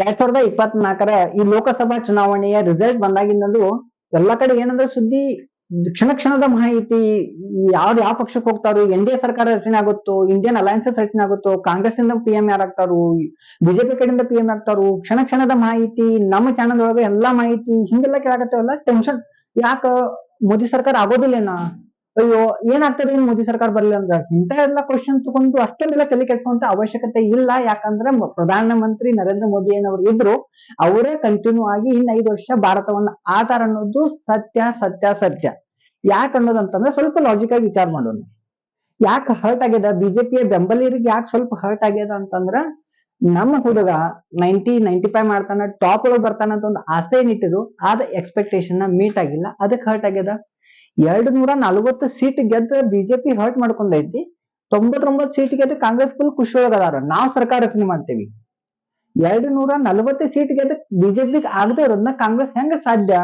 ಎರಡ್ ಸಾವಿರದ ಇಪ್ಪತ್ನಾಲ್ಕರ ಈ ಲೋಕಸಭಾ ಚುನಾವಣೆಯ ರಿಸಲ್ಟ್ ಬಂದಾಗಿಂದಲೂ ಎಲ್ಲಾ ಕಡೆ ಏನಂದ್ರೆ ಸುದ್ದಿ ಕ್ಷಣ ಕ್ಷಣದ ಮಾಹಿತಿ ಯಾರು ಯಾವ ಪಕ್ಷಕ್ಕೆ ಹೋಗ್ತಾರೋ, ಎನ್ ಡಿ ಎ ಸರ್ಕಾರ ರಚನೆ ಆಗುತ್ತೋ ಇಂಡಿಯನ್ ಅಲಯನ್ಸಸ್ ರಚನೆ ಆಗುತ್ತೋ ಕಾಂಗ್ರೆಸ್ ಇಂದ ಪಿ ಎಂ ಯಾರಾಗ್ತಾರೋ ಬಿಜೆಪಿ ಕಡೆಯಿಂದ ಪಿ ಎಂ ಆಗ್ತಾರೋ, ಕ್ಷಣ ಕ್ಷಣದ ಮಾಹಿತಿ, ನಮ್ಮ ಚಾನಲ್ ಒಳಗೆ ಎಲ್ಲಾ ಮಾಹಿತಿ, ಹಿಂಗೆಲ್ಲ ಕೇಳಾಕತ್ತೇವಲ್ಲ ಟೆನ್ಷನ್ ಯಾಕ ಮೋದಿ ಸರ್ಕಾರ ಆಗೋದಿಲ್ಲೇನಾ? ಅಯ್ಯೋ, ಏನಾಗ್ತದೆ ಏನು ಮೋದಿ ಸರ್ಕಾರ ಬರ್ಲಿಲ್ಲ ಅಂದ್ರೆ? ಇಂತ ಎಲ್ಲ ಕ್ವಶನ್ ತಗೊಂಡು ಅಷ್ಟೊಂದೆಲ್ಲ ತಲೆ ಕೆಡಿಸುವಂತ ಅವಶ್ಯಕತೆ ಇಲ್ಲ. ಯಾಕಂದ್ರೆ ಪ್ರಧಾನಮಂತ್ರಿ ನರೇಂದ್ರ ಮೋದಿ ಏನವ್ರು ಇದ್ರು, ಅವರೇ ಕಂಟಿನ್ಯೂ ಆಗಿ ಇನ್ ಐದು ವರ್ಷ ಭಾರತವನ್ನ ಆತಾರ ಅನ್ನೋದು ಸತ್ಯ ಸತ್ಯ ಸತ್ಯ. ಯಾಕೆ ಅನ್ನೋದಂತಂದ್ರೆ ಸ್ವಲ್ಪ ಲಾಜಿಕ್ ಆಗಿ ವಿಚಾರ ಮಾಡೋಣ. ಯಾಕೆ ಹರ್ಟ್ ಆಗ್ಯದ? ಬಿಜೆಪಿಯ ಬೆಂಬಲಿಗರಿಗೆ ಯಾಕೆ ಸ್ವಲ್ಪ ಹರ್ಟ್ ಆಗ್ಯದ ಅಂತಂದ್ರ, ನಮ್ಮ ಹುಡುಗ ನೈಂಟಿ ನೈಂಟಿ ಫೈವ್ ಮಾಡ್ತಾನ ಟಾಪ್ ಒಳಗೆ ಬರ್ತಾನ ಅಂತ ಒಂದು ಆಸೆ ಏನಿಟ್ಟಿದ್ರು ಆದ ಎಕ್ಸ್ಪೆಕ್ಟೇಷನ್ನ ಮೀಟ್ ಆಗಿಲ್ಲ. ಅದಕ್ಕೆ ಹರ್ಟ್ ಆಗ್ಯದ? ಎರಡು ನೂರ ನಲ್ವತ್ತು ಸೀಟ್ ಗೆದ್ದ ಬಿಜೆಪಿ ಹರ್ಟ್ ಮಾಡ್ಕೊಂಡೈತಿ ತೊಂಬತ್ತೊಂಬತ್ತು ಸೀಟ್ ಗೆದ್ದ ಕಾಂಗ್ರೆಸ್ ಫುಲ್ ಖುಷಿ ಒಳಗದಾರ ನಾವು ಸರ್ಕಾರ ರಚನೆ ಮಾಡ್ತೇವಿ. ಎರಡು ನೂರ ನಲ್ವತ್ತು ಸೀಟ್ ಗೆದ್ದ ಬಿಜೆಪಿ ಆಗದೆ ಇರೋದನ್ನ ಕಾಂಗ್ರೆಸ್ ಹೆಂಗ ಸಾಧ್ಯ?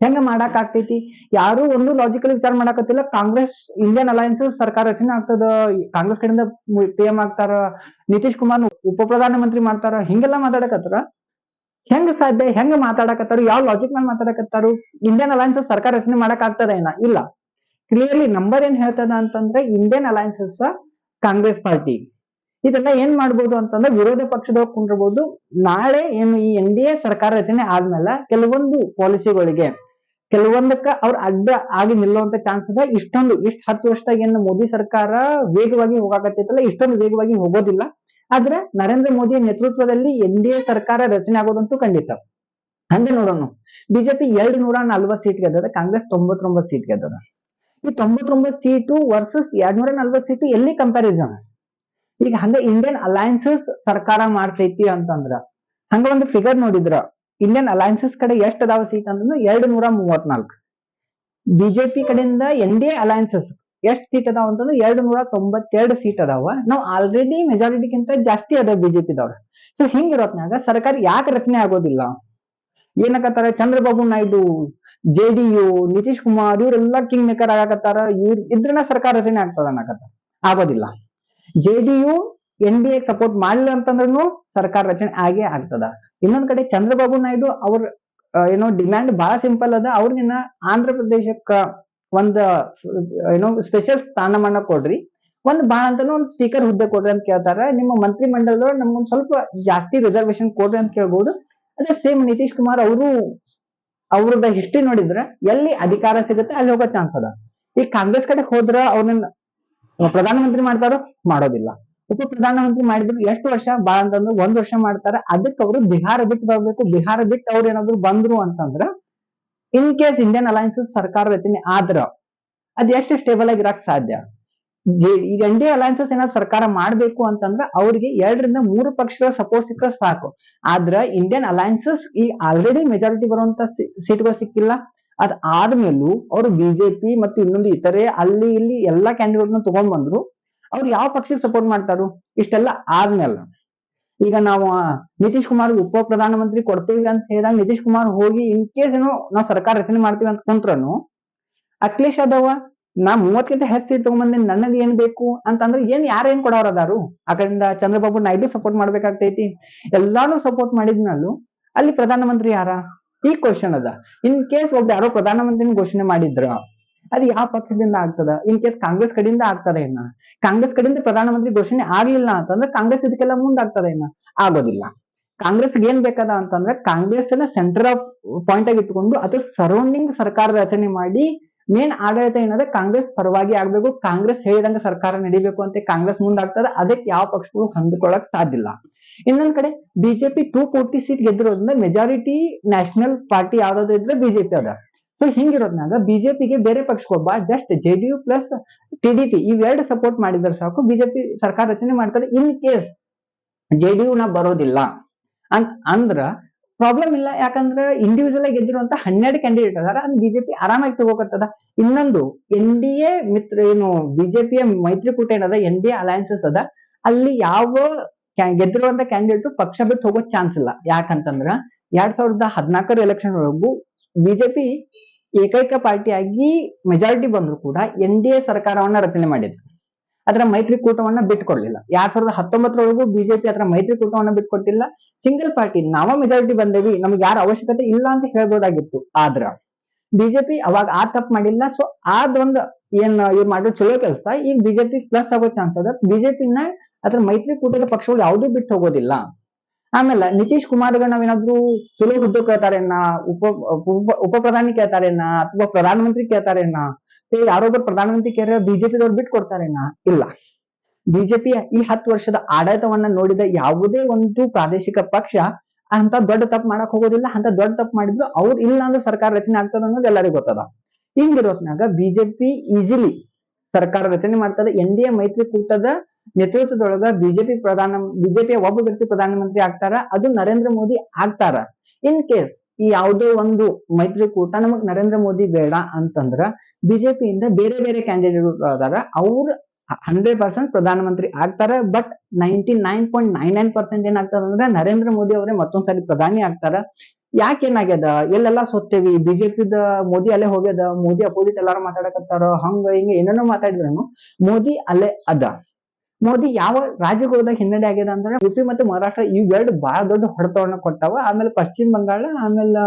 ಹೆಂಗ ಮಾಡಕ್ ಆಗ್ತೈತಿ? ಯಾರು ಒಂದು ಲಾಜಿಕಲ್ ವಿಚಾರ ಮಾಡಕತ್ತಿಲ್ಲ. ಕಾಂಗ್ರೆಸ್ ಇಂಡಿಯನ್ ಅಲಯನ್ಸ್ ಸರ್ಕಾರ ರಚನೆ ಆಗ್ತದ. ಕಾಂಗ್ರೆಸ್ ಕಡೆಯಿಂದ ಪಿ ಎಂ ಆಗ್ತಾರ. ನಿತೀಶ್ ಕುಮಾರ್ ಉಪ ಪ್ರಧಾನಮಂತ್ರಿ ಮಾಡ್ತಾರ. ಹಿಂಗೆಲ್ಲಾ ಮಾತಾಡಕತ್ತಾರ. ಹೆಂಗ್ ಸಾಧ್ಯ? ಹೆಂಗ್ ಮಾತಾಡಕತ್ತಾರು? ಯಾವ ಲಾಜಿಕ್ ಮೇಲೆ ಮಾತಾಡಕತ್ತಾರು? ಇಂಡಿಯನ್ ಅಲಯನ್ಸಸ್ ಸರ್ಕಾರ ರಚನೆ ಮಾಡಕ್ ಆಗ್ತದ ಏನ? ಇಲ್ಲ. ಕ್ಲಿಯರ್ಲಿ ನಂಬರ್ ಏನ್ ಹೇಳ್ತದ ಅಂತಂದ್ರೆ ಇಂಡಿಯನ್ ಅಲಯನ್ಸಸ್ ಕಾಂಗ್ರೆಸ್ ಪಾರ್ಟಿ. ಇದನ್ನ ಏನ್ ಮಾಡ್ಬೋದು ಅಂತಂದ್ರೆ ವಿರೋಧ ಪಕ್ಷದವ್ರು ಕುಂಡಿರ್ಬೋದು. ನಾಳೆ ಏನು ಈ ಎನ್ ಡಿ ಎ ಸರ್ಕಾರ ರಚನೆ ಆದ್ಮೇಲೆ ಕೆಲವೊಂದು ಪಾಲಿಸಿಗಳಿಗೆ ಕೆಲವೊಂದಕ್ಕ ಅವ್ರ ಅಡ್ಡ ಆಗಿ ನಿಲ್ಲುವಂತ ಚಾನ್ಸ್ ಅದ. ಇಷ್ಟೊಂದು, ಇಷ್ಟ ಹತ್ತು ವರ್ಷದಾಗ ಏನು ಮೋದಿ ಸರ್ಕಾರ ವೇಗವಾಗಿ ಹೋಗಾಕತ್ತೈತಲ್ಲ, ಇಷ್ಟೊಂದು ವೇಗವಾಗಿ ಹೋಗೋದಿಲ್ಲ. ಆದ್ರೆ ನರೇಂದ್ರ ಮೋದಿ ನೇತೃತ್ವದಲ್ಲಿ ಎನ್ ಡಿ ಎ ಸರ್ಕಾರ ರಚನೆ ಆಗೋದಂತೂ ಖಂಡಿತ. ಹಂಗೆ ನೋಡೋಣ ಬಿಜೆಪಿ ಎರಡ್ ನೂರ ನಲ್ವತ್ ಸೀಟ್ ಗೆದ್ದದ, ಕಾಂಗ್ರೆಸ್ ತೊಂಬತ್ತೊಂಬತ್ತು ಸೀಟ್ ಗೆದ್ದದ. ಈ ತೊಂಬತ್ತೊಂಬತ್ ಸೀಟು ವರ್ಸಸ್ ಎರಡ್ ನೂರ ನಲ್ವತ್ ಸೀಟು ಎಲ್ಲಿ ಕಂಪ್ಯಾರಿಸನ್ ಈಗ ಹಂಗ ಇಂಡಿಯನ್ ಅಲಯನ್ಸಸ್ ಸರ್ಕಾರ ಮಾಡ್ತೈತಿ ಅಂತಂದ್ರ, ಹಂಗ ಒಂದು ಫಿಗರ್ ನೋಡಿದ್ರ. ಇಂಡಿಯನ್ ಅಲಯನ್ಸಸ್ ಕಡೆ ಎಷ್ಟ್ ಅದಾವ ಸೀಟ್ ಅಂತಂದ್ರೆ ಎರಡು ನೂರ ಮೂವತ್ನಾಲ್ಕು ಬಿಜೆಪಿ ಕಡೆಯಿಂದ ಎನ್ ಡಿ ಎ ಅಲಯನ್ಸಸ್ ಎಷ್ಟ್ ಸೀಟ್ ಅದಾವ ಅಂತಂದ್ರೆ ಎರಡು ನೂರ ತೊಂಬತ್ತೆರಡು ಸೀಟ್ ಅದಾವ. ನಾವು ಆಲ್ರೆಡಿ ಮೆಜಾರಿಟಿಗಿಂತ ಜಾಸ್ತಿ ಅದಾವ ಬಿಜೆಪಿದವ್ರ ಸೊ ಹಿಂಗಿರೋತ್ನಾಗ ಸರ್ಕಾರ ಯಾಕೆ ರಚನೆ ಆಗೋದಿಲ್ಲ? ಏನಕತ್ತಾರ? Chandrababu Naidu, J D you, Nitish Kumar ಇವರೆಲ್ಲ ಕಿಂಗ್ ಮೇಕರ್ ಆಗಕತ್ತಾರ. ಇವ್ರ ಇದ್ರನ್ನ ಸರ್ಕಾರ ರಚನೆ ಆಗ್ತದ ಅನ್ನಕತ್ತಾರ. ಆಗೋದಿಲ್ಲ. J D you, N D A support ಮಾಡಿಲ್ಲ ಅಂತಂದ್ರೂ ಸರ್ಕಾರ ರಚನೆ ಆಗೇ ಆಗ್ತದ. ಇನ್ನೊಂದ್ ಕಡೆ ಚಂದ್ರಬಾಬು ನಾಯ್ಡು ಅವ್ರ ಏನೋ ಡಿಮ್ಯಾಂಡ್ ಬಹಳ ಸಿಂಪಲ್ ಅದ. ಅವ್ರನ್ನ ಆಂಧ್ರ ಪ್ರದೇಶಕ್ಕ ಒಂದ್ ಏನೋ ಸ್ಪೆಷಲ್ ಸ್ಥಾನಮಾನ ಕೊಡ್ರಿ. ಒಂದ್ ಬಾಳ ಅಂತಾನು ಒಂದ್ ಸ್ಪೀಕರ್ ಹುದ್ದೆ ಕೊಡ್ರಿ ಅಂತ ಕೇಳ್ತಾರ. ನಿಮ್ಮ ಮಂತ್ರಿ ಮಂಡಲದವ್ರು ನಮ್ಗೊಂದ್ ಸ್ವಲ್ಪ ಜಾಸ್ತಿ ರಿಸರ್ವೇಶನ್ ಕೊಡ್ರಿ ಅಂತ ಕೇಳ್ಬೋದು. ಅದೇ ಸೇಮ್ ನಿತೀಶ್ ಕುಮಾರ್ ಅವರು, ಅವ್ರದ ಹಿಸ್ಟ್ರಿ ನೋಡಿದ್ರೆ, ಎಲ್ಲಿ ಅಧಿಕಾರ ಸಿಗುತ್ತೆ ಅಲ್ಲಿ ಹೋಗೋ ಚಾನ್ಸ್ ಅದ. ಈ ಕಾಂಗ್ರೆಸ್ ಕಡೆ ಹೋದ್ರ ಅವ್ರನ್ನ ಪ್ರಧಾನಮಂತ್ರಿ ಮಾಡ್ತಾರೋ ಮಾಡೋದಿಲ್ಲ. ಉಪ ಪ್ರಧಾನಮಂತ್ರಿ ಮಾಡಿದ್ರು ಎಷ್ಟು ವರ್ಷ, ಬಾಳ ಅಂತಂದ್ರೆ ಒಂದ್ ವರ್ಷ ಮಾಡ್ತಾರೆ. ಅದಕ್ಕೆ ಅವರು ಬಿಹಾರ ಬಿಟ್ಟು ಬರ್ಬೇಕು. ಬಿಹಾರ ಬಿಟ್ಟು ಅವ್ರು ಏನಾದ್ರು ಬಂದ್ರು ಅಂತಂದ್ರ ಇನ್ ಕೇಸ್ ಇಂಡಿಯನ್ ಅಲಯನ್ಸಸ್ ಸರ್ಕಾರ ರಚನೆ ಆದ್ರ ಅದ್ ಎಷ್ಟು ಸ್ಟೇಬಲ್ ಆಗಿ ಇರಕ್ ಸಾಧ್ಯ ಈಗ ಎನ್ ಡಿ ಅಲಯನ್ಸಸ್ ಏನಾದ್ರು ಸರ್ಕಾರ ಮಾಡ್ಬೇಕು ಅಂತಂದ್ರ ಅವ್ರಿಗೆ ಎರಡರಿಂದ ಮೂರು ಪಕ್ಷಗಳ ಸಪೋರ್ಟ್ ಸಿಕ್ಕರೆ ಸಾಕು. ಆದ್ರ ಇಂಡಿಯನ್ ಅಲೈನ್ಸಸ್ ಈ ಆಲ್ರೆಡಿ ಮೆಜಾರಿಟಿ ಬರುವಂತ ಸೀಟ್ಗಳು ಸಿಕ್ಕಿಲ್ಲ. ಅದ್ ಆದ್ಮೇಲೂ ಅವರು ಬಿಜೆಪಿ ಮತ್ತು ಇನ್ನೊಂದು ಇತರೆ ಅಲ್ಲಿ ಇಲ್ಲಿ ಎಲ್ಲಾ ಕ್ಯಾಂಡಿಡೇಟ್ನ ತಗೊಂಡ್ ಬಂದ್ರು. ಅವ್ರು ಯಾವ ಪಕ್ಷಕ್ಕೆ ಸಪೋರ್ಟ್ ಮಾಡ್ತಾರು? ಇಷ್ಟೆಲ್ಲ ಆದ್ಮೇಲೆ. ಈಗ ನಾವು ನಿತೀಶ್ ಕುಮಾರ್ ಉಪ ಪ್ರಧಾನಮಂತ್ರಿ ಕೊಡ್ತೀವಿ ಅಂತ ಹೇಳಿದಾಗ ನಿತೀಶ್ ಕುಮಾರ್ ಹೋಗಿ ಇನ್ ಕೇಸ್ ಏನೋ ನಾವು ಸರ್ಕಾರ ರಚನೆ ಮಾಡ್ತೀವಿ ಅಂತ ಕುಂತ್ರನು, ಅಖಿಲೇಶ್ ಯಾದವ್ ನಾ ಮೂವತ್ತಕ್ಕಿಂತ ಹೆಚ್ಚು ಸೀಟ್ ತಗೊಂಬಂದಿನಿ ನನಗೆ ಏನ್ ಬೇಕು ಅಂತಂದ್ರೆ ಏನ್ ಯಾರು ಏನ್ ಕೊಡೋರ್ ಅದಾರು? ಆ ಕಡೆಯಿಂದ ಚಂದ್ರಬಾಬು ನಾಯ್ಡು ಸಪೋರ್ಟ್ ಮಾಡ್ಬೇಕಾಗ್ತೈತಿ. ಎಲ್ಲಾನು ಸಪೋರ್ಟ್ ಮಾಡಿದ್ನಲ್ಲೂ, ಅಲ್ಲಿ ಪ್ರಧಾನಮಂತ್ರಿ ಯಾರ? ಈ ಕ್ವಶನ್ ಅದ. ಇನ್ ಕೇಸ್ ಒಬ್ರು ಯಾರೋ ಪ್ರಧಾನಮಂತ್ರಿನ ಘೋಷಣೆ ಮಾಡಿದ್ರ ಅದು ಯಾವ ಪಕ್ಷದಿಂದ ಆಗ್ತದ? ಇನ್ ಕೇಸ್ ಕಾಂಗ್ರೆಸ್ ಕಡೆಯಿಂದ ಆಗ್ತದ ಏನ? ಕಾಂಗ್ರೆಸ್ ಕಡೆಯಿಂದ ಪ್ರಧಾನಮಂತ್ರಿ ಘೋಷಣೆ ಆಗ್ಲಿಲ್ಲ ಅಂತಂದ್ರೆ ಕಾಂಗ್ರೆಸ್ ಇದಕ್ಕೆಲ್ಲ ಮುಂದಾಗ್ತದ ಏನ? ಆಗೋದಿಲ್ಲ. ಕಾಂಗ್ರೆಸ್ ಏನ್ ಬೇಕದ ಅಂತಂದ್ರೆ ಕಾಂಗ್ರೆಸ್ನ ಸೆಂಟರ್ ಆಫ್ ಪಾಯಿಂಟ್ ಆಗಿ ಇಟ್ಕೊಂಡು ಅದು ಸರೌಂಡಿಂಗ್ ಸರ್ಕಾರ ರಚನೆ ಮಾಡಿ ಮೇನ್ ಆಡಳಿತ ಏನಂದ್ರೆ ಕಾಂಗ್ರೆಸ್ ಪರವಾಗಿ ಆಗ್ಬೇಕು, ಕಾಂಗ್ರೆಸ್ ಹೇಳಿದಂಗ ಸರ್ಕಾರ ನಡಿಬೇಕು ಅಂತ ಕಾಂಗ್ರೆಸ್ ಮುಂದಾಗ್ತದ, ಅದಕ್ಕೆ ಯಾವ ಪಕ್ಷಗಳು ಹೊಂದ್ಕೊಳಕ್ ಸಾಧ್ಯ ಇಲ್ಲ. ಇನ್ನೊಂದ್ ಕಡೆ ಬಿಜೆಪಿ ಟೂ ಫೋರ್ಟಿ ಸೀಟ್ ಗೆದ್ದಿರೋದ್ರಿಂದ ಮೆಜಾರಿಟಿ ನ್ಯಾಷನಲ್ ಪಾರ್ಟಿ ಯಾವ್ದಾದ್ರು ಇದ್ರೆ ಬಿಜೆಪಿ ಅದ. ಸೊ ಹಿಂಗಿರೋದ್ನಾಗ ಬಿಜೆಪಿಗೆ ಬೇರೆ ಪಕ್ಷಕ್ಕೊಬ್ಬ just J D you plus TDP ಇವೆರಡು ಸಪೋರ್ಟ್ ಮಾಡಿದ್ರೆ ಸಾಕು. ಬಿಜೆಪಿ ಸರ್ಕಾರ ರಚನೆ ಮಾಡ್ತಾರೆ in case J D you ನ ಬರೋದಿಲ್ಲ. ಅಂತ ಅಂದ್ರ ಪ್ರಾಬ್ಲಮ್ ಇಲ್ಲ. ಯಾಕಂದ್ರೆ ಇಂಡಿವಿಜುವಲ್ ಆಗಿ ಗೆದ್ದಿರುವಂತ ಹನ್ನೆರಡು ಕ್ಯಾಂಡಿಡೇಟ್ ಅದಾರ. ಅಂದ್ ಬಿಜೆಪಿ ಆರಾಮಾಗಿ ತಗೋಕತ್ತದ. ಇನ್ನೊಂದು ಎನ್ ಡಿ ಎ ಮಿತ್ರ, ಏನು ಬಿಜೆಪಿಯ ಮೈತ್ರಿಕೂಟ ಏನದ? ಎನ್ ಡಿ ಎ ಅಲಯನ್ಸಸ್ ಅದ. ಅಲ್ಲಿ ಯಾವ ಗೆದ್ದಿರುವಂತ ಕ್ಯಾಂಡಿಡೇಟ್ ಪಕ್ಷ ಬಿಟ್ಟು ಹೋಗೋ ಚಾನ್ಸ್ ಇಲ್ಲ. ಯಾಕಂತಂದ್ರ ಎರಡ್ ಸಾವಿರದ ಹದಿನಾಲ್ಕರ ಎಲೆಕ್ಷನ್ ಒಳಗೂ ಬಿಜೆಪಿ ಏಕೈಕ ಪಾರ್ಟಿಯಾಗಿ ಮೆಜಾರಿಟಿ ಬಂದ್ರು ಕೂಡ ಎನ್ ಡಿ ಎ ಸರ್ಕಾರವನ್ನ ರಚನೆ ಮಾಡಿದ್ರು. ಅದರ ಮೈತ್ರಿಕೂಟವನ್ನ ಬಿಟ್ಕೊಡ್ಲಿಲ್ಲ. ಎರಡ್ ಸಾವಿರದ ಹತ್ತೊಂಬತ್ತರೊಳಗೂ ಬಿಜೆಪಿ ಅದರ ಮೈತ್ರಿಕೂಟವನ್ನ ಬಿಟ್ಕೊಟ್ಟಿಲ್ಲ. ಸಿಂಗಲ್ ಪಾರ್ಟಿ, ನಾವ ಮೆಜಾರಿಟಿ ಬಂದೇವಿ, ನಮ್ಗೆ ಯಾರ ಅವಶ್ಯಕತೆ ಇಲ್ಲ ಅಂತ ಹೇಳ್ಬೋದಾಗಿತ್ತು. ಆದ್ರ ಬಿಜೆಪಿ ಅವಾಗ ಆ ತಪ್ಪು ಮಾಡಿಲ್ಲ. ಸೊ ಆದೊಂದು ಏನ್ ಇವ್ರು ಮಾಡಿರೋ ಚಲೋ ಕೆಲಸ. ಈಗ ಬಿಜೆಪಿ ಪ್ಲಸ್ ಆಗೋ ಚಾನ್ಸ್ ಅದ ಬಿಜೆಪಿನ ಅದ್ರ ಮೈತ್ರಿಕೂಟದ ಪಕ್ಷಗಳು ಯಾವುದೂ ಬಿಟ್ಟು ಹೋಗೋದಿಲ್ಲ. ಆಮೇಲೆ ನಿತೀಶ್ ಕುಮಾರ್ಗ ನಾವೇನಾದ್ರೂ ಚಲೋ ಹುದ್ದೆ ಕೇಳ್ತಾರೇನ ಉಪ ಉಪ ಪ್ರಧಾನಿ ಕೇಳ್ತಾರೇನ ಅಥವಾ ಪ್ರಧಾನಮಂತ್ರಿ ಕೇಳ್ತಾರೇನ ಯಾರೊಬ್ಬರು ಪ್ರಧಾನಮಂತ್ರಿ ಕೇಳಿದ್ರೆ ಬಿಜೆಪಿದವ್ರು ಬಿಟ್ಟು ಕೊಡ್ತಾರೇನ ಇಲ್ಲ. ಬಿಜೆಪಿ ಈ ಹತ್ತು ವರ್ಷದ ಆಡಳಿತವನ್ನ ನೋಡಿದ ಯಾವುದೇ ಒಂದು ಪ್ರಾದೇಶಿಕ ಪಕ್ಷ ಅಂತ ದೊಡ್ಡ ತಪ್ಪು ಮಾಡಕ್ ಹೋಗೋದಿಲ್ಲ. ಅಂತ ದೊಡ್ಡ ತಪ್ಪು ಮಾಡಿದ್ರು ಅವ್ರ ಇಲ್ಲ ಅಂದ್ರೆ ಸರ್ಕಾರ ರಚನೆ ಆಗ್ತದ ಅನ್ನೋದು ಎಲ್ಲರಿಗೂ ಗೊತ್ತದ. ಹಿಂಗಿರೋತ್ನಾಗ ಬಿಜೆಪಿ ಈಸಿಲಿ ಸರ್ಕಾರ ರಚನೆ ಮಾಡ್ತದೆ. ಎನ್ ಡಿ ಎ ಮೈತ್ರಿಕೂಟದ ನೇತೃತ್ವದೊಳಗ ಬಿಜೆಪಿ ಪ್ರಧಾನ, ಬಿಜೆಪಿಯ ಒಬ್ಬ ವ್ಯಕ್ತಿ ಪ್ರಧಾನಮಂತ್ರಿ ಆಗ್ತಾರ, ಅದು ನರೇಂದ್ರ ಮೋದಿ ಆಗ್ತಾರ. ಇನ್ ಕೇಸ್ ಈ ಯಾವುದೋ ಒಂದು ಮೈತ್ರಿಕೂಟ ನಮಗ್ ನರೇಂದ್ರ ಮೋದಿ ಬೇಡ ಅಂತಂದ್ರ ಬಿಜೆಪಿಯಿಂದ ಬೇರೆ ಬೇರೆ ಕ್ಯಾಂಡಿಡೇಟ್ ಅದಾರ, ಅವ್ರ ಹಂಡ್ರೆಡ್ ಪರ್ಸೆಂಟ್ ಪ್ರಧಾನಮಂತ್ರಿ ಆಗ್ತಾರ but ninety nine point nine nine percent ಏನಾಗ್ತದ ಅಂದ್ರೆ ನರೇಂದ್ರ ಮೋದಿ ಅವರೇ ಮತ್ತೊಂದ್ಸರಿ ಪ್ರಧಾನಿ ಆಗ್ತಾರ. ಯಾಕೆ ಏನಾಗ್ಯದ? ಎಲ್ಲೆಲ್ಲಾ ಸೋತ್ತೇವಿ, ಬಿಜೆಪಿದ ಮೋದಿ ಅಲ್ಲೇ ಹೋಗ್ಯದ, ಮೋದಿ ಅಪೋಸಿಟ್ ಎಲ್ಲಾರು ಮಾತಾಡಕತ್ತಾರ, ಹಂಗ ಹಿಂಗ ಏನೇನೋ ಮಾತಾಡಿದ್ರು ಮೋದಿ ಅಲ್ಲೇ ಅದ. ಮೋದಿ ಯಾವ ರಾಜ್ಯಕ್ಕೆ ಹೋದಾಗ ಹಿನ್ನಡೆ ಆಗ್ಯದ ಅಂದ್ರೆ ಯುಪಿ ಮತ್ತು ಮಹಾರಾಷ್ಟ್ರ ಇವೆರಡು ಬಹಳ ದೊಡ್ಡ ಹೊಡೆತವನ್ನ ಕೊಟ್ಟಾವ. ಆಮೇಲೆ ಪಶ್ಚಿಮ ಬಂಗಾಳ ಆಮೇಲೆ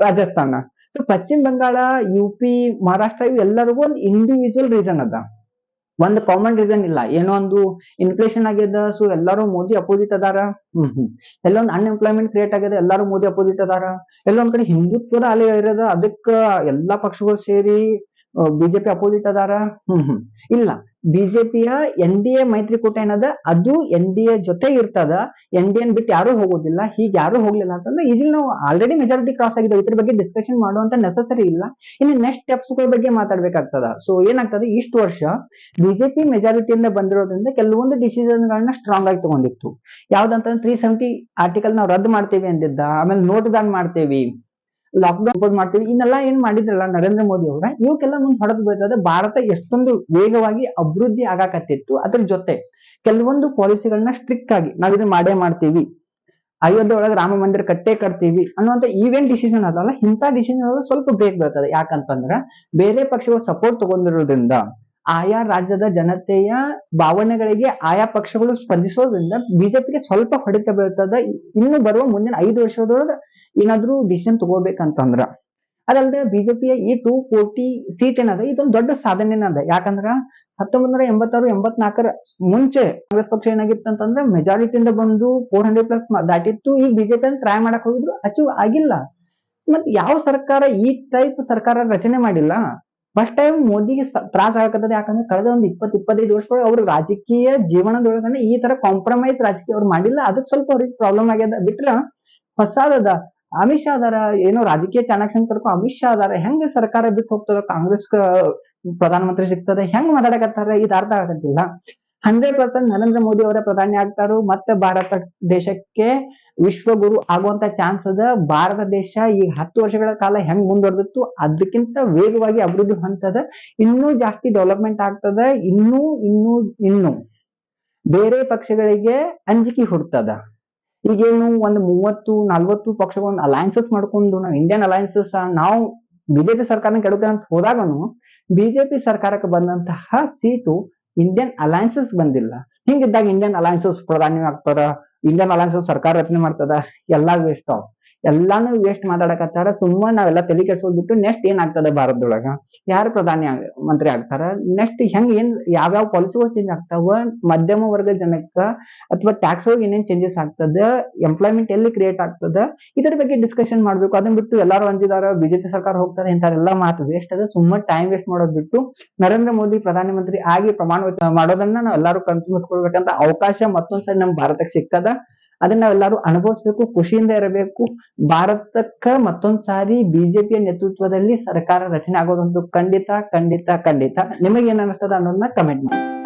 ರಾಜಸ್ಥಾನ. ಸೊ ಪಶ್ಚಿಮ ಬಂಗಾಳ ಯುಪಿ ಮಹಾರಾಷ್ಟ್ರ ಇವೆಲ್ಲರಿಗೂ ಒಂದು ಇಂಡಿವಿಜುವಲ್ ರೀಸನ್ ಅದ. ಒಂದು ಕಾಮನ್ ರೀಸನ್ ಇಲ್ಲ. ಏನೋ ಒಂದು ಇನ್ಫ್ಲೇಷನ್ ಆಗ್ಯದ ಸೊ ಎಲ್ಲರೂ ಮೋದಿ ಅಪೋಸಿಟ್ ಅದಾರ. ಹ್ಮ್ ಎಲ್ಲೊಂದು ಎಲ್ಲೊಂದ್ ಅನ್ಎಂಪ್ಲಾಯ್ಮೆಂಟ್ ಕ್ರಿಯೇಟ್ ಆಗ್ಯದ ಎಲ್ಲರೂ ಮೋದಿ ಅಪೋಸಿಟ್ ಅದಾರ. ಎಲ್ಲೊಂದ್ ಕಡೆ ಹಿಂದುತ್ವದ ಅಲೆ ಇರೋದ ಅದಕ್ಕ ಎಲ್ಲಾ ಪಕ್ಷಗಳು ಸೇರಿ ಬಿಜೆಪಿ ಅಪೋಸಿಟ್ ಅದಾರ. ಹ್ಮ್ ಹ್ಮ್. ಇಲ್ಲ. ಬಿಜೆಪಿಯ ಎನ್ ಡಿ ಎ ಮೈತ್ರಿಕೂಟ ಏನದ? ಅದು ಎನ್ ಡಿ ಎ ಜೊತೆ ಇರ್ತದ. ಎನ್ ಡಿ ಎನ್ ಬಿಟ್ಟು ಯಾರು ಹೋಗೋದಿಲ್ಲ. ಹೀಗೆ ಯಾರು ಹೋಗ್ಲಿಲ್ಲ ಅಂತಂದ್ರೆ ಈಸಿಲಿ ನಾವು ಆಲ್ರೆಡಿ ಮೆಜಾರಿಟಿ ಕ್ರಾಸ್ ಆಗಿದೆ ಇದ್ರ ಬಗ್ಗೆ ಡಿಸ್ಕಷನ್ ಮಾಡುವಂತ ನೆಸೆಸರಿ ಇಲ್ಲ. ಇನ್ನು ನೆಕ್ಸ್ಟ್ ಸ್ಟೆಪ್ಸ್ಗಳ ಬಗ್ಗೆ ಮಾತಾಡ್ಬೇಕಾಗ್ತದ. ಸೊ ಏನಾಗ್ತದೆ? ಇಷ್ಟು ವರ್ಷ ಬಿಜೆಪಿ ಮೆಜಾರಿಟಿಯಿಂದ ಬಂದಿರೋದ್ರಿಂದ ಕೆಲವೊಂದು ಡಿಸಿಷನ್ ಗಳನ್ನ ಸ್ಟ್ರಾಂಗ್ ಆಗಿ ತಗೊಂಡಿತ್ತು. ಯಾವ್ದಂತಂದ್ರೆ ತ್ರೀ ಸೆವೆಂಟಿ ಆರ್ಟಿಕಲ್ ನಾವು ರದ್ದು ಮಾಡ್ತೇವೆ ಅಂದಿದ್ದ. ಆಮೇಲೆ ನೋಟ್ ಬ್ಯಾನ್ ಮಾಡ್ತೇವಿ. ಲಾಕ್ಡೌನ್ ಇಂಪೋಸ್ ಮಾಡ್ತೀವಿ. ಇನ್ನೆಲ್ಲ ಏನ್ ಮಾಡಿದ್ರಲ್ಲ ನರೇಂದ್ರ ಮೋದಿ ಅವರ, ಇವಕ್ಕೆಲ್ಲ ಮುಂದೆ ಹೊಡೆದು ಬೀಳ್ತದೆ. ಭಾರತ ಎಷ್ಟೊಂದು ವೇಗವಾಗಿ ಅಭಿವೃದ್ಧಿ ಆಗಾಕತ್ತಿತ್ತು. ಅದ್ರ ಜೊತೆ ಕೆಲವೊಂದು ಪಾಲಿಸಿಗಳನ್ನ ಸ್ಟ್ರಿಕ್ಟ್ ಆಗಿ ನಾವ್ ಇದನ್ನ ಮಾಡೇ ಮಾಡ್ತೀವಿ. ಅಯೋಧ್ಯೆ ಒಳಗೆ ರಾಮ ಮಂದಿರ ಕಟ್ಟೆ ಕಟ್ತೀವಿ ಅನ್ನುವಂತ ಈವೆಂಟ್ ಡಿಸಿಷನ್ ಅದಲ್ಲ ಇಂಥ ಡಿಸಿಷನ್ ಸ್ವಲ್ಪ ಬ್ರೇಕ್ ಬೀಳ್ತದೆ. ಯಾಕಂತಂದ್ರ ಬೇರೆ ಪಕ್ಷಗಳು ಸಪೋರ್ಟ್ ತಗೊಂಡಿರೋದ್ರಿಂದ ಆಯಾ ರಾಜ್ಯದ ಜನತೆಯ ಭಾವನೆಗಳಿಗೆ ಆಯಾ ಪಕ್ಷಗಳು ಸ್ಪಂದಿಸೋದ್ರಿಂದ ಬಿಜೆಪಿಗೆ ಸ್ವಲ್ಪ ಹೊಡೆತ ಬೀಳ್ತದ. ಇನ್ನು ಬರುವ ಮುಂದಿನ ಐದು ವರ್ಷದೊಳಗೆ ಏನಾದ್ರೂ ಡಿಸಿಷನ್ ತಗೋಬೇಕಂತಂದ್ರ. ಅದಲ್ಲದೆ ಬಿಜೆಪಿಯ ಈ ಟೂ ಕೋಟಿ ಸೀಟ್ ಏನದ ಇದೊಂದು ದೊಡ್ಡ ಸಾಧನೆ ಅದ ಯಾಕಂದ್ರ ಹತ್ತೊಂಬತ್ ಎಂಬತ್ತಾರು, ಎಂಬತ್ನಾಲ್ಕರ ಮುಂಚೆ ಕಾಂಗ್ರೆಸ್ ಪಕ್ಷ ಏನಾಗಿತ್ತು ಅಂತಂದ್ರೆ ಮೆಜಾರಿಟಿಯಿಂದ ಬಂದು ಫೋರ್ ಹಂಡ್ರೆಡ್ ಪ್ಲಸ್ ದಾಟಿತ್ತು. ಈಗ ಬಿಜೆಪಿ ಅಂತ ಟ್ರೈ ಮಾಡಕ್ ಹೋಗಿದ್ರು, ಅಚೀವ್ ಆಗಿಲ್ಲ. ಮತ್ ಯಾವ ಸರ್ಕಾರ ಈ ಟೈಪ್ ಸರ್ಕಾರ ರಚನೆ ಮಾಡಿಲ್ಲ ಫಸ್ಟ್ ಟೈಮ್ ಮೋದಿಗೆ ತ್ರಾಸ ಆಗತ್ತದ ಯಾಕಂದ್ರೆ ಕಳೆದ ಒಂದು ಇಪ್ಪತ್ ಇಪ್ಪತ್ತೈದು ವರ್ಷಗಳು ಅವ್ರ ರಾಜಕೀಯ ಜೀವನದೊಳಗನೆ ಈ ತರ ಕಾಂಪ್ರಮೈಸ್ ರಾಜಕೀಯ ಅವ್ರು ಮಾಡಿಲ್ಲ. ಅದಕ್ಕೆ ಸ್ವಲ್ಪ ಅವ್ರಿಗೆ ಪ್ರಾಬ್ಲಮ್ ಆಗ್ಯದ. ಬಿಟ್ರ ಹೊಸಾದದ ಅಮಿತ್ ಶಾ ಅದಾರ ಏನೋ ರಾಜಕೀಯ ಚಾಣಾಕ್ಷನ್ ಕರ್ಕೊ ಅಮಿತ್ ಶಾ ಅದಾರ ಹೆಂಗ ಸರ್ಕಾರ ಬಿಟ್ಟು ಹೋಗ್ತದ, ಕಾಂಗ್ರೆಸ್ ಪ್ರಧಾನಮಂತ್ರಿ ಸಿಗ್ತದೆ, ಹೆಂಗ್ ಮಾತಾಡಕತ್ತಾರ, ಇದು ಅರ್ಥ ಆಗತ್ತಿಲ್ಲ ಹಂಡ್ರೆಡ್ ಪರ್ಸೆಂಟ್ ನರೇಂದ್ರ ಮೋದಿ ಅವರ ಪ್ರಧಾನಿ ಆಗ್ತಾರು. ಮತ್ತೆ ಭಾರತ ದೇಶಕ್ಕೆ ವಿಶ್ವಗುರು ಆಗುವಂತ ಚಾನ್ಸ್ ಅದ. ಭಾರತ ದೇಶ ಈಗ ಹತ್ತು ವರ್ಷಗಳ ಕಾಲ ಹೆಂಗ್ ಮುಂದುವರೆದಿತ್ತು ಅದಕ್ಕಿಂತ ವೇಗವಾಗಿ ಅಭಿವೃದ್ಧಿ ಹೊಂದದ ಇನ್ನೂ ಜಾಸ್ತಿ ಡೆವಲಪ್ಮೆಂಟ್ ಆಗ್ತದ. ಇನ್ನೂ ಇನ್ನೂ ಇನ್ನೂ ಬೇರೆ ಪಕ್ಷಗಳಿಗೆ ಅಂಜಿಕೆ ಹುಡ್ತದ. ಈಗೇನು ಒಂದು ಮೂವತ್ತು, ನಲ್ವತ್ತು ಪಕ್ಷಗಳನ್ನ ಅಲಯನ್ಸಸ್ ಮಾಡ್ಕೊಂಡು ನಾವು ಇಂಡಿಯನ್ ಅಲಯನ್ಸಸ್ ನಾವು ಬಿಜೆಪಿ ಸರ್ಕಾರನ ಕೆಡುತ್ತೆ ಅಂತ ಹೋದಾಗನು ಬಿಜೆಪಿ ಸರ್ಕಾರಕ್ಕೆ ಬಂದಂತಹ ಸೀಟು ಇಂಡಿಯನ್ ಅಲಯನ್ಸಸ್ ಬಂದಿಲ್ಲ. ಹಿಂಗಿದ್ದಾಗ ಇಂಡಿಯನ್ ಅಲಯನ್ಸಸ್ ಪ್ರಧಾನಿ ಆಗ್ತಾರ ಇಂಡಿಯನ್ ಅಲಯನ್ಸಸ್ ಸರ್ಕಾರ ರಚನೆ ಮಾಡ್ತದ ಎಲ್ಲಾ ವೇಸ್ಟ್ ಎಲ್ಲಾನು ವೇಸ್ಟ್ ಮಾತಾಡಕತ್ತಾರ. ಸುಮ್ಮನೆ ನಾವೆಲ್ಲ ತಲೆ ಕೆಡ್ಸೋದ್ ಬಿಟ್ಟು ನೆಕ್ಸ್ಟ್ ಏನ್ ಆಗ್ತದೆ ಭಾರತದೊಳಗ? ಯಾರು ಪ್ರಧಾನಿ ಮಂತ್ರಿ ಆಗ್ತಾರ? ನೆಕ್ಸ್ಟ್ ಹೆಂಗ್ ಏನ್, ಯಾವ್ಯಾವ ಪಾಲಿಸಿಗಳು ಚೇಂಜ್ ಆಗ್ತಾವ? ಮಧ್ಯಮ ವರ್ಗ ಜನಕ್ಕ ಅಥವಾ ಟ್ಯಾಕ್ಸ್ ಒಳಗೆ ಏನೇನ್ ಚೇಂಜಸ್ ಆಗ್ತದ? ಎಂಪ್ಲಾಯ್ಮೆಂಟ್ ಎಲ್ಲಿ ಕ್ರಿಯೇಟ್ ಆಗ್ತದ? ಇದ್ರ ಬಗ್ಗೆ ಡಿಸ್ಕಷನ್ ಮಾಡ್ಬೇಕು. ಅದನ್ನ ಬಿಟ್ಟು ಎಲ್ಲಾರು ಅಂಜಿದಾರ, ಬಿಜೆಪಿ ಸರ್ಕಾರ ಹೋಗ್ತಾರೆ ಇಂಥವೆಲ್ಲ ಮಾತು ವೇಸ್ಟ್ ಅದ. ಸುಮ್ಮ ಟೈಮ್ ವೇಸ್ಟ್ ಮಾಡೋದ್ ಬಿಟ್ಟು ನರೇಂದ್ರ ಮೋದಿ ಪ್ರಧಾನಮಂತ್ರಿ ಆಗಿ ಪ್ರಮಾಣ ವಚನ ಮಾಡೋದನ್ನ ನಾವ್ ಎಲ್ಲಾರು ಕಣ್ತುಂಬಿಸ್ಕೊಳ್ಬೇಕಂತ ಅವಕಾಶ ಮತ್ತೊಂದ್ಸರಿ ನಮ್ ಭಾರತಕ್ಕೆ ಸಿಕ್ಕದ ಅದನ್ನ ನಾವೆಲ್ಲರೂ ಅನುಭವಿಸ್ಬೇಕು, ಖುಷಿಯಿಂದ ಇರಬೇಕು. ಭಾರತಕ್ಕ ಮತ್ತೊಂದ್ ಸಾರಿ ಬಿಜೆಪಿಯ ನೇತೃತ್ವದಲ್ಲಿ ಸರ್ಕಾರ ರಚನೆ ಆಗೋದೊಂದು ಖಂಡಿತ ಖಂಡಿತ ಖಂಡಿತ. ನಿಮಗೆ ಏನ್ ಅನಿಸ್ತದ ಅನ್ನೋದನ್ನ ಕಮೆಂಟ್ ಮಾಡಿ.